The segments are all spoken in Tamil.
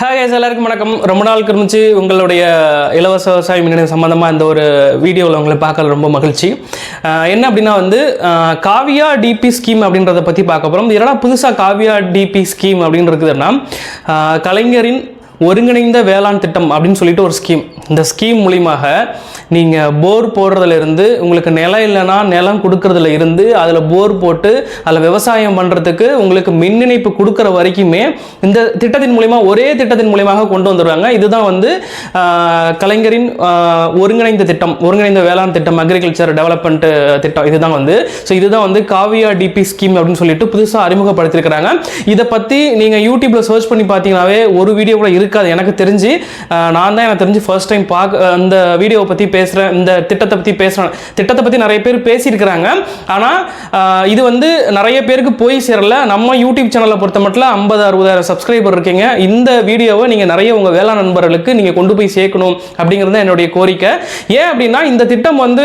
ஹாய் எல்லாருக்கும் வணக்கம். ரொம்ப நாள் கழிச்சு உங்களுடைய இலவச விவசாய மின்னணு சம்மந்தமாக இந்த ஒரு வீடியோவில் உங்களை பார்க்கல ரொம்ப மகிழ்ச்சி. என்ன அப்படின்னா வந்து காவியா டிபி ஸ்கீம் அப்படின்றத பற்றி பார்க்க போகிறோம் இதெல்லாம் புதுசாக காவியா டிபி ஸ்கீம் அப்படின்னு இருக்குதுன்னா கலைஞரின் ஒருங்கிணைந்த வேளாண் திட்டம் அப்படின்னு சொல்லிட்டு ஒரு ஸ்கீம் இந்த ஸ்கீம் மூலிமாக நீங்கள் போர் போடுறதுலேருந்து உங்களுக்கு நிலம் இல்லைன்னா நிலம் கொடுக்கறதுல இருந்து அதில் போர் போட்டு அதில் விவசாயம் பண்ணுறதுக்கு உங்களுக்கு மின் இணைப்பு கொடுக்குற வரைக்குமே இந்த திட்டத்தின் மூலிமா ஒரே திட்டத்தின் மூலியமாக கொண்டு வந்துடுவாங்க இதுதான் வந்து கலைஞரின் ஒருங்கிணைந்த திட்டம் ஒருங்கிணைந்த வேளாண் திட்டம் அக்ரிகல்ச்சர் டெவலப்மெண்ட் திட்டம். இதுதான் வந்து. ஸோ இதுதான் வந்து காவியா டிபி ஸ்கீம் அப்படின்னு சொல்லிட்டு புதுசாக அறிமுகப்படுத்தியிருக்கிறாங்க இதை பற்றி நீங்கள் யூடியூப்பில் சர்ச் பண்ணி பார்த்தீங்கன்னாவே ஒரு வீடியோ கூட இருக்காது. எனக்கு தெரிஞ்சு நான் தான் எனக்கு தெரிஞ்சு ஃபர்ஸ்ட் டைம் பார்க்க அந்த வீடியோவை பற்றி பேசுகிறேன் இந்த திட்டத்தை பற்றி பேசுகிறேன் திட்டத்தை பற்றி நிறைய பேர் பேசியிருக்கிறாங்க. ஆனால் இது வந்து நிறைய பேருக்கு போய் சேரல. நம்ம யூடியூப் சேனலை பொறுத்த மட்டும் ஐம்பது அறுபதாயிரம் சப்ஸ்கிரைபர் இருக்கீங்க. இந்த வீடியோவை நீங்கள் நிறைய உங்கள் வேளாண் நண்பர்களுக்கு நீங்கள் கொண்டு போய் சேர்க்கணும் அப்படிங்கிறது தான் என்னுடைய கோரிக்கை. ஏன் அப்படின்னா இந்த திட்டம் வந்து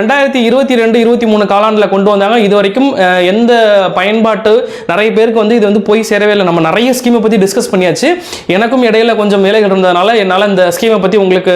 ரெண்டாயிரத்தி இருபத்தி ரெண்டு இருபத்தி மூணு காலாண்டில் கொண்டு வந்தாங்க. இது வரைக்கும் எந்த பயன்பாட்டு நிறைய பேருக்கு வந்து இது வந்து போய் சேரவே இல்லை. நம்ம நிறைய ஸ்கீமை பற்றி டிஸ்கஸ் பண்ணியாச்சு. எனக்கும் இடையில கொஞ்சம் வேலைகள் இருந்ததுனால என்னால் இந்த ஸ்கீமை பற்றி உங்களுக்கு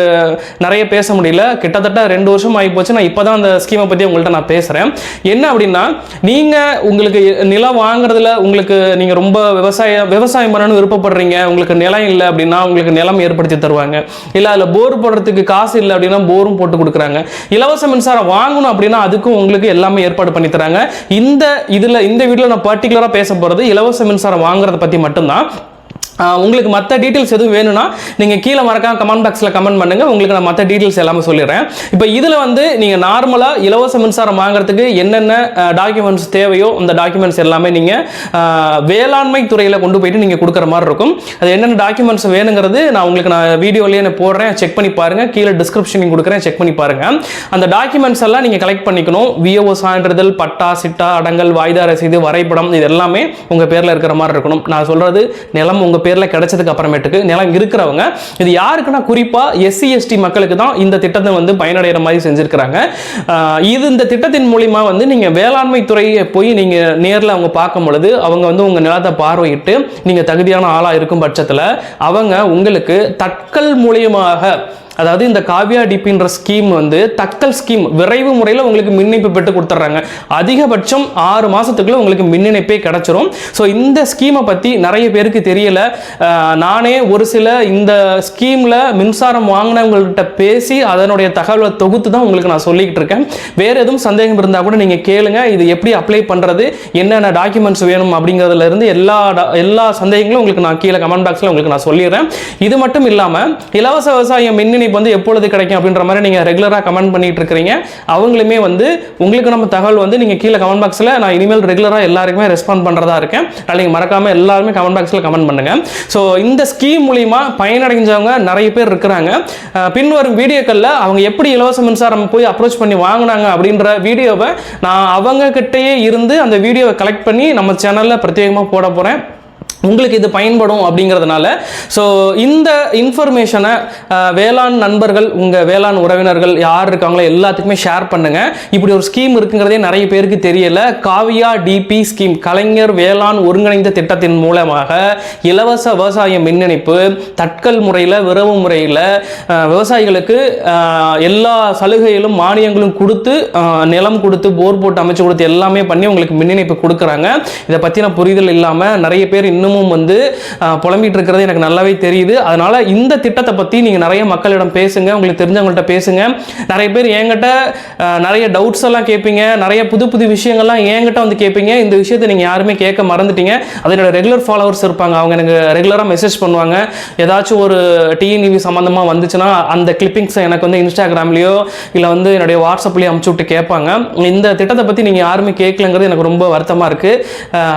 நிறைய பேச முடியல. கிட்டத்தட்ட ரெண்டு வருஷம் ஆகி போச்சு. நான் இப்போ தான் அந்த ஸ்கீமை பற்றி உங்கள்கிட்ட நான் பேசுகிறேன் என்ன அப்படின்னா நீங்கள் உங்களுக்கு நிலம் வாங்குறதுல உங்களுக்கு நீங்கள் ரொம்ப விவசாயம் விவசாயம் பண்ணணும்னு விருப்பப்படுறீங்க. உங்களுக்கு நிலம் இல்லை அப்படின்னா உங்களுக்கு நிலம் ஏற்படுத்தி தருவாங்க. இல்லை அதில் போர் போடுறதுக்கு காசு இல்லை அப்படின்னா போரும் போட்டு கொடுக்குறாங்க. இலவச மின்சாரம் வாங்கணும் அப்படின்னா அதுக்கும் உங்களுக்கு எல்லாமே ஏற்பாடு பண்ணி தராங்க. இந்த இதில் இந்த வீடியோவில் நான் பர்டிகுலராக பேச போகிறது இலவச மின்சாரம் வாங்குறத பற்றி மட்டும்தான். உங்களுக்கு மற்ற டீட்டெயில்ஸ் எதுவும் வேணும்னா நீங்கள் கீழே மறக்காம கமெண்ட் பாக்ஸில் கமெண்ட் பண்ணுங்கள் உங்களுக்கு நான் மற்ற டீட்டெயில்ஸ் எல்லாமே சொல்லிடுறேன். இப்போ இதில் வந்து நீங்கள் நார்மலாக இலவச மின்சாரம் வாங்குறதுக்கு என்னென்ன டாக்குமெண்ட்ஸ் தேவையோ அந்த டாக்குமெண்ட்ஸ் எல்லாமே நீங்கள் வேளாண்மை துறையில் கொண்டு போயிட்டு நீங்கள் கொடுக்குற மாதிரி இருக்கும். அது என்னென்ன டாக்குமெண்ட்ஸ் வேணுங்கிறது நான் உங்களுக்கு நான் வீடியோலேயே நான் போடுறேன். செக் பண்ணி பாருங்கள் கீழே டிஸ்கிரிப்ஷனையும் கொடுக்குறேன். செக் பண்ணி பாருங்கள் அந்த டாக்குமெண்ட்ஸ் எல்லாம் நீங்கள் கலெக்ட் பண்ணிக்கணும். விஓ சான்றிதழ் பட்டா சிட்டா அடங்கல் வாய்தா ரசீது வரைபடம் இது எல்லாமே உங்கள் பேரில் இருக்கிற மாதிரி இருக்கணும். நான் சொல்கிறது நிலம் உங்கள் பேரில் கிடைச்சதுக்கு அப்புறமேட்டுக்கு நிலம் இருக்கிறவங்க இது யாருக்குன்னா குறிப்பாக எஸ்சி எஸ்டி மக்களுக்கு தான் இந்த திட்டத்தை வந்து பயனடைகிற மாதிரி செஞ்சுருக்கிறாங்க. இது இந்த திட்டத்தின் மூலிமா வந்து நீங்கள் வேளாண்மை துறையை போய் நீங்கள் நேரில் அவங்க பார்க்கும் பொழுது அவங்க வந்து உங்கள் நிலத்தை பார்வையிட்டு நீங்கள் தகுதியான ஆளாக இருக்கும் பட்சத்தில் அவங்க உங்களுக்கு தட்கல் மூலியமாக அதாவது இந்த காவியா டிபின்ற ஸ்கீம் வந்து தக்கல் ஸ்கீம் விரைவு முறையில் உங்களுக்கு மின் இணைப்பு பெற்று கொடுத்துட்றாங்க அதிகபட்சம் ஆறு மாதத்துக்குள்ள உங்களுக்கு மின் இணைப்பே கிடச்சிரும். ஸோ இந்த ஸ்கீமை பற்றி நிறைய பேருக்கு தெரியல. நானே ஒரு சில இந்த ஸ்கீமில் மின்சாரம் வாங்கினவங்கள்கிட்ட பேசி அதனுடைய தகவலை தொகுத்து தான் உங்களுக்கு நான் சொல்லிக்கிட்டு இருக்கேன். வேறு எதுவும் சந்தேகம் இருந்தால் கூட நீங்கள் கேளுங்க. இது எப்படி அப்ளை பண்ணுறது என்னென்ன டாக்குமெண்ட்ஸ் வேணும் அப்படிங்கிறதுலேருந்து எல்லா எல்லா சந்தேகங்களும் உங்களுக்கு நான் கீழே கமெண்ட் பாக்ஸில் உங்களுக்கு நான் சொல்லிடுறேன். இது மட்டும் இல்லாமல் இலவச விவசாயம் மின் இணைப்பு வந்து எப்பொழுது கிடைக்கும் அப்படின்ற மாதிரி நீங்கள் ரெகுலராக கமெண்ட் பண்ணிட்டு இருக்கிறீங்க. அவங்களுமே வந்து உங்களுக்கு நம்ம தகவல் வந்து நீங்கள் கீழே கமெண்ட் பாக்ஸில் நான் இனிமேல் ரெகுலராக எல்லாருக்குமே ரெஸ்பாண்ட் பண்ணுறதா இருக்கேன். அதனால் நீங்கள் மறக்காமல் எல்லாருமே கமெண்ட் பாக்ஸில் கமெண்ட் பண்ணுங்க. ஸோ இந்த ஸ்கீம் மூலிமா பயனடைஞ்சவங்க நிறைய பேர் இருக்கிறாங்க. பின்வரும் வீடியோக்களில் அவங்க எப்படி இலவச மின்சாரம் போய் அப்ரோச் பண்ணி வாங்கினாங்க அப்படின்ற வீடியோவை நான் அவங்க கிட்டேயே இருந்து அந்த வீடியோவை கலெக்ட் பண்ணி நம்ம சேனலில் பிரத்யேகமாக போட போகிறேன் உங்களுக்கு இது பயன்படும் அப்படிங்கிறதுனால ஸோ இந்த இன்ஃபர்மேஷனை வேளாண் நண்பர்கள் உங்கள் வேளாண் உறவினர்கள் யார் இருக்காங்களோ எல்லாத்துக்குமே ஷேர் பண்ணுங்க. இப்படி ஒரு ஸ்கீம் இருக்குங்கிறதே நிறைய பேருக்கு தெரியல. காவியா டிபி ஸ்கீம் கலைஞர் வேளாண் ஒருங்கிணைந்த திட்டத்தின் மூலமாக இலவச விவசாய மின் இணைப்பு தட்கல் முறையில் விரவு முறையில் விவசாயிகளுக்கு எல்லா சலுகைகளும் மானியங்களும் கொடுத்து நிலம் கொடுத்து போர் போட்டு அமைச்சு கொடுத்து எல்லாமே பண்ணி உங்களுக்கு மின் இணைப்பு கொடுக்குறாங்க. இதை பற்றின புரிதல் இல்லாமல் நிறைய பேர் இன்னும் இன்னமும் வந்து அஹ், புலம்பிட்டு இருக்கிறது எனக்கு நல்லாவே தெரியுது. அதனால இந்த திட்டத்தை பற்றி நீங்கள் நிறைய மக்களிடம் பேசுங்க உங்களுக்கு தெரிஞ்சவங்கள்ட்ட பேசுங்க. நிறைய பேர் என்கிட்ட நிறைய டவுட்ஸ் எல்லாம் கேட்பீங்க. நிறைய புது புது விஷயங்கள்லாம் என்கிட்ட வந்து கேட்பீங்க. இந்த விஷயத்தை நீங்கள் யாருமே கேட்க மறந்துட்டீங்க. அதனோட ரெகுலர் ஃபாலோவர்ஸ் இருப்பாங்க. அவங்க எனக்கு ரெகுலராக மெசேஜ் பண்ணுவாங்க. ஏதாச்சும் ஒரு டிஎன்இவி சம்மந்தமாக வந்துச்சுன்னா அந்த கிளிப்பிங்ஸை எனக்கு வந்து இன்ஸ்டாகிராம்லேயோ இல்லை வந்து என்னுடைய வாட்ஸ்அப்லேயோ அமுச்சு விட்டு கேட்பாங்க. இந்த திட்டத்தை பற்றி நீங்கள் யாருமே கேட்கலங்கிறது எனக்கு ரொம்ப வருத்தமாக இருக்குது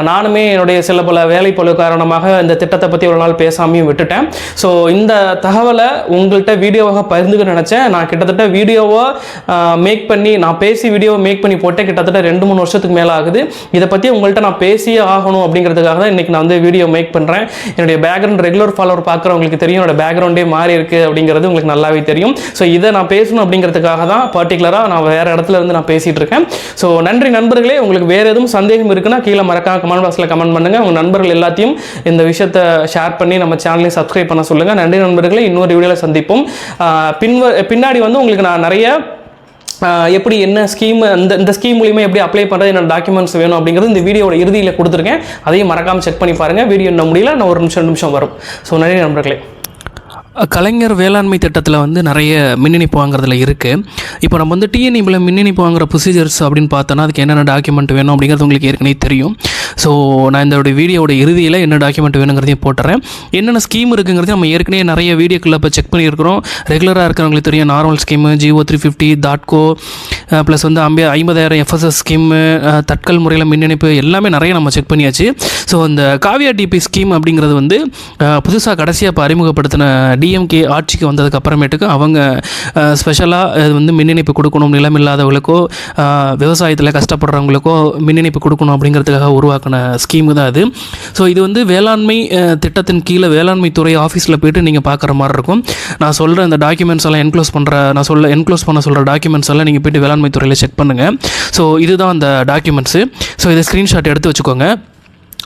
நானுமே என்னுடைய சில பல வேலை பழு காரணமாக இந்த திட்டத்தை பற்றி ஒரு நாள் பேசாமையும் விட்டுட்டேன். ஸோ இந்த தகவலை உங்கள்கிட்ட வீடியோவாக பகிர்ந்துக்க நினச்சேன். நான் கிட்டத்தட்ட வீடியோவை மேக் பண்ணி நான் பேசி வீடியோவை மேக் பண்ணி போட்டேன். கிட்டத்தட்ட ரெண்டு மூணு வருஷத்துக்கு மேலே ஆகுது. இதை பற்றி உங்கள்கிட்ட நான் பேசியே ஆகணும் அப்படிங்கிறதுக்காக தான் இன்றைக்கி நான் வந்து வீடியோ மேக் பண்ணுறேன் என்னுடைய பேக்ரவுண்ட் ரெகுலர் ஃபாலோவர் பார்க்குறவங்களுக்கு தெரியும். என்னோட பேக்ரவுண்டே மாறி இருக்குது அப்படிங்கிறது உங்களுக்கு நல்லாவே தெரியும். ஸோ இதை நான் பேசணும் அப்படிங்கிறதுக்காக தான் பர்டிகுலராக நான் வேறு இடத்துல இருந்து நான் பேசிகிட்டு இருக்கேன். ஸோ நன்றி நண்பர்களே. உங்களுக்கு வேறு எதுவும் சந்தேகம் இருக்குன்னா கீழே மறக்காம கமெண்ட் பாக்ஸில் கமெண்ட் பண்ணுங்கள் உங்கள் நண்பர்கள் எல்லாத்தையும் இந்த விஷயத்தை ஷேர் பண்ணி நம்ம சேனலையும் சப்ஸ்கிரைப் பண்ண சொல்லுங்கள் நன்றி நண்பர்களை இன்னொரு வீடியோவில் சந்திப்போம். பின்வ பின்னாடி வந்து உங்களுக்கு நான் நிறைய எப்படி என்ன ஸ்கீம் இந்த இந்த ஸ்கீம் மூலியமா எப்படி அப்ளை பண்ணுறது என்னோட டாக்குமெண்ட்ஸ் வேணும் அப்படிங்கிறது இந்த வீடியோட இறுதியில் கொடுத்துருக்கேன். அதையும் மறக்காமல் செக் பண்ணி பாருங்கள் வீடியோ என்ன முடியல நான் ஒரு நிமிஷம் நிமிஷம் வரும். ஸோ நன்றி நண்பர்களே. கலைஞர் வேளாண்மை திட்டத்தில் வந்து நிறைய மின் இணைப்பு வாங்குறதுல இருக்குது இப்போ நம்ம வந்து டிஎன்இபியில் மின் இணைப்பு வாங்குற ப்ரொசீஜர்ஸ் அப்படின்னு பார்த்தோன்னா அதுக்கு என்னென்ன டாக்குமெண்ட் வேணும் அப்படிங்கிறது உங்களுக்கு ஏற்கனவே தெரியும். ஸோ நான் இந்த வீடியோட இறுதியில் என்ன டாக்குமெண்ட் வேணுங்கிறதையும் போட்டுறேன். என்னென்ன ஸ்கீம் இருக்குங்கிறதையும் நம்ம ஏற்கனவே நிறைய வீடியோக்களில் இப்போ செக் பண்ணியிருக்கிறோம். ரெகுலராக இருக்கிறவங்களுக்கு தெரியும் normal scheme GO three fifty தாட்கோ plus வந்து அம்பே ஐம்பதாயிரம் எஃப்எஸ்எஸ் ஸ்கீமு தட்கல் முறையில் மின் இணைப்பு எல்லாமே நிறைய நம்ம செக் பண்ணியாச்சு. ஸோ இந்த காவியா டிபி ஸ்கீம் அப்படிங்கிறது வந்து புதுசாக கடைசியாக இப்போ அறிமுகப்படுத்தின டிஎம்கே ஆட்சிக்கு வந்ததுக்கு அப்புறமேட்டுக்கு அவங்க ஸ்பெஷலாக இது வந்து மின் இணைப்பு கொடுக்கணும் நிலம் இல்லாதவங்களுக்கோ விவசாயத்தில் கஷ்டப்படுறவங்களுக்கோ மின் இணைப்பு கொடுக்கணும் அப்படிங்கிறதுக்காக உருவாக்கின ஸ்கீமு தான் அது. ஸோ இது வந்து வேளாண்மை திட்டத்தின் கீழே வேளாண்மை துறை ஆஃபீஸில் போயிட்டு நீங்கள் பார்க்குற மாதிரி இருக்கும். நான் சொல்கிற இந்த டாக்குமெண்ட்ஸ் எல்லாம் என்க்ளோஸ் பண்ணுற நான் சொல்ல என்க்ளோஸ் பண்ண சொல்கிற டாக்குமெண்ட்ஸ் எல்லாம் நீங்கள் போயிட்டு வேளாண்மை துறையில் செக் பண்ணுங்கள் ஸோ இதுதான் அந்த டாக்குமெண்ட்ஸு ஸோ இதை ஸ்க்ரீன்ஷாட் எடுத்து வச்சுக்கோங்க.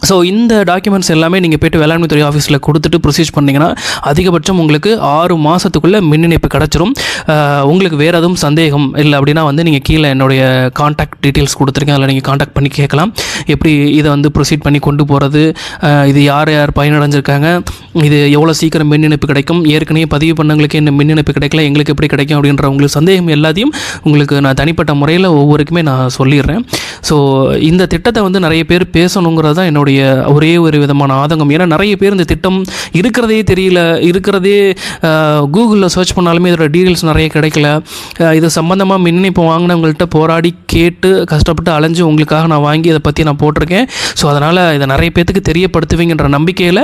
ஸோ இந்த டாக்குமெண்ட்ஸ் எல்லாமே நீங்கள் போய்ட்டு வேளாண்மை துறை ஆஃபீஸில் கொடுத்துட்டு ப்ரொசீஜ் பண்ணிங்கன்னா அதிகபட்சம் உங்களுக்கு ஆறு மாதத்துக்குள்ளே மின் இணைப்பு கிடச்சிரும் உங்களுக்கு வேறு எதுவும் சந்தேகம் இல்லை அப்படின்னா வந்து நீங்கள் கீழே என்னுடைய காண்டாக்ட் டீட்டெயில்ஸ் கொடுத்துருக்கேன். அதில் நீங்கள் காண்டாக்ட் பண்ணி கேட்கலாம். எப்படி இதை வந்து ப்ரொசீட் பண்ணி கொண்டு போகிறது இது யார் யார் பயனடைஞ்சிருக்காங்க? இது எவ்வளோ சீக்கிரம் மின் இணைப்பு கிடைக்கும்? ஏற்கனவே பதிவு பண்ணவங்களுக்கு என்ன மின் இணைப்பு கிடைக்கல? எங்களுக்கு எப்படி கிடைக்கும்? அப்படின்ற உங்களுக்கு சந்தேகம் எல்லாத்தையும் உங்களுக்கு நான் தனிப்பட்ட முறையில் ஒவ்வொருக்குமே நான் சொல்லிடுறேன். ஸோ இந்த திட்டத்தை வந்து நிறைய பேர் பேசணுங்கிறது தான் என்னுடைய ஒரே ஒரு விதமான ஆதங்கம். ஏன்னா நிறைய பேர் இந்த திட்டம் இருக்கிறதே தெரியல. இருக்கிறதே கூகுளில் சர்ச் பண்ணாலுமே இதோட டீட்டெயில்ஸ் நிறைய கிடைக்கல. இது சம்மந்தமாக மின் இப்போ வாங்கினவங்கள்ட்ட போராடி கேட்டு கஷ்டப்பட்டு அலைஞ்சு உங்களுக்காக நான் வாங்கி இதை பற்றி நான் போட்டிருக்கேன். ஸோ அதனால் இதை நிறைய பேர்த்துக்கு தெரியப்படுத்துவீங்கன்ற நம்பிக்கையில்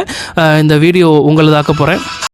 இந்த வீடியோ உங்களதாக்க போகிறேன்